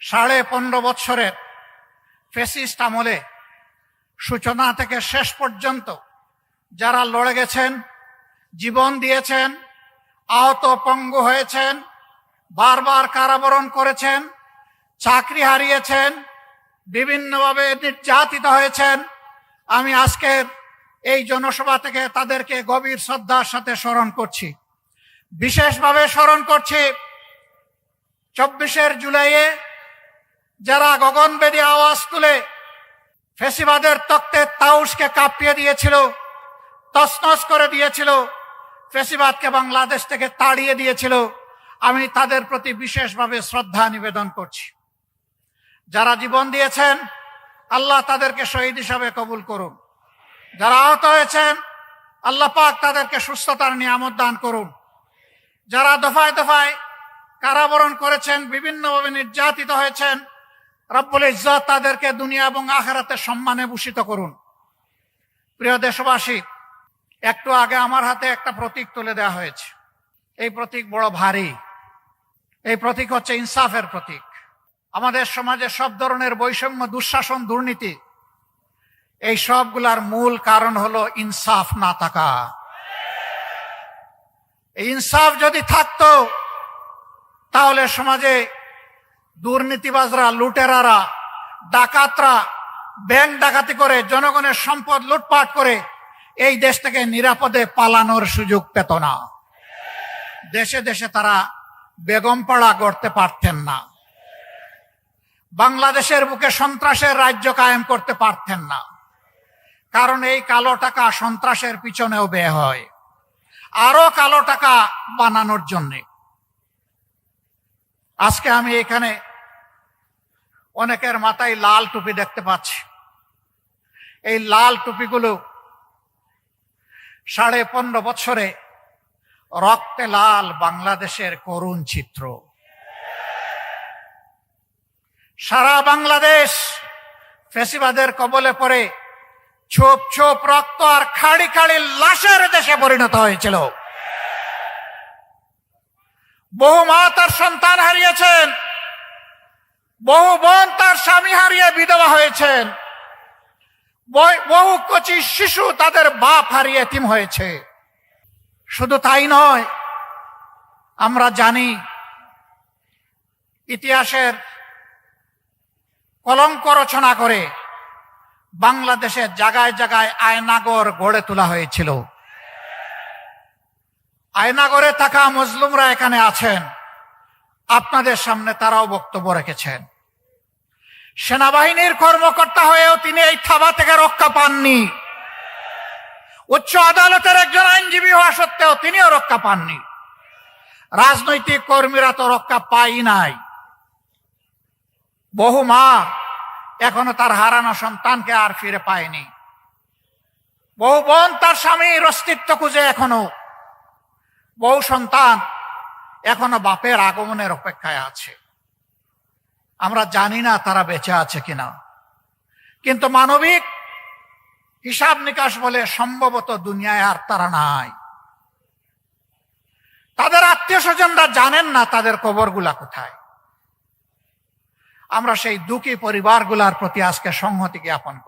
সাড়ে পনেরো বৎসরের ফেসিস্ট আমলে সূচনা থেকে শেষ পর্যন্ত যারা লড়ে গেছেন, জীবন দিয়েছেন, আহত পঙ্গু হয়েছেন, বারবার কারাবরণ করেছেন, চাকরি হারিয়েছেন, বিভিন্নভাবে নির্যাতিত হয়েছেন, আমি আজকের এই জনসভা থেকে তাদেরকে গভীর শ্রদ্ধার সাথে স্মরণ করছি। বিশেষভাবে স্মরণ করছি, চব্বিশের জুলাইয়ে যারা গগন গগনবেদী আওয়াজ তুলে ফেসিবাদের তক্তে তাউসকে কাঁপিয়ে দিয়েছিল, তসনস করে দিয়েছিল, ফেসিবাদকে বাংলাদেশ থেকে তাড়িয়ে দিয়েছিল, আমি তাদের প্রতি বিশেষভাবে শ্রদ্ধা নিবেদন করছি। যারা জীবন দিয়েছেন, আল্লাহ তাদেরকে শহীদ হিসাবে কবুল করুন। যারা আহত হয়েছেন, আল্লাহ পাক তাদেরকে সুস্থতার নিয়ামত দান করুন। যারা দফায় দফায় কারাবরণ করেছেন, বিভিন্নভাবে নির্যাতিত হয়েছেন রব্বুল ইজ্জত তাদেরকে দুনিয়া এবং আখেরাতে সম্মানে ভূষিত করুন। প্রিয় দেশবাসী, একটু আগে আমার হাতে একটা প্রতীক তুলে দেওয়া হয়েছে। এই প্রতীক বড় ভারী। এই প্রতীক হচ্ছে ইনসাফের প্রতীক। আমাদের সমাজে সব ধরনের বৈষম্য, দুঃশাসন, দুর্নীতি, এই সবগুলার মূল কারণ হলো ইনসাফ না থাকা। ইনসাফ যদি থাকতো, তাহলে সমাজে দুর্নীতিবাজরা, লুটেরারা, ডাকাতরা, ব্যাংক ডাকাতি করে, জনগণের সম্পদ লুটপাট করে এই দেশ থেকে নিরাপদে পালানোর সুযোগ পেত না। দেশে দেশে তারা বেগমপাড়া গড়তে পারতেন না। বাংলাদেশের বুকে সন্ত্রাসের রাজ্য কায়েম করতে পারতেন না। কারণ এই কালো টাকা সন্ত্রাসের পিছনেও ব্যয় হয়। আরও কালো টাকা বানানোর জন্যে। আজকে আমি এখানে অনেকের মাথায় লাল টুপি দেখতে পাচ্ছি। এই লাল টুপিগুলো সাড়ে পনেরো বছরে রক্তে লাল বাংলাদেশের করুণ চিত্র। সারা বাংলাদেশ ফেসিবাদের কবলে পড়ে ছোপ ছোপ রক্ত আর খাড়ি খাড়ি লাশের দেশে পরিণত হয়েছিল। বহু মা তার সন্তান হারিয়েছেন। বহু বোন তার স্বামী হারিয়ে বিধবা হয়েছেন। বহু কচি শিশু তাদের বাপ হারিয়ে এতিম হয়েছে। শুধু তাই নয়, আমরা জানি ইতিহাসের কলঙ্ক রচনা করে বাংলাদেশের জায়গায় জায়গায় আয়নাগর গড়ে তোলা হয়েছিল। আয়নাগরে থাকা মজলুমরা এখানে আছেন। আপনাদের সামনে তারাও বক্তব্য রেখেছেন। সেনাবাহিনীর কর্মকর্তা হয়েও তিনি এই থাবা থেকে রক্ষা পাননি। উচ্চ আদালতের একজন আইনজীবী হওয়া সত্ত্বেও তিনিও রক্ষা পাননি। রাজনৈতিক কর্মীরা তো রক্ষা পাই নাই। বহু মা এখনও তার হারানো সন্তানকে আর ফিরে পায়নি। বহু বোন তার স্বামীর অস্তিত্ব খুঁজে এখনও বহু সন্তান এখনও বাপের আগমনের অপেক্ষায় আছে। আমরা জানি না তারা বেঁচে আছে কিনা। কিন্তু মানবিক হিসাব নিকাশ বলে সম্ভবত দুনিয়ায় আর তারা নাই। তাদের আত্মীয় স্বজনরা জানেন না তাদের কবরগুলা কোথায়। আমরা সেই দুঃখী পরিবারগুলার প্রতি আজকে সংহতি জ্ঞাপন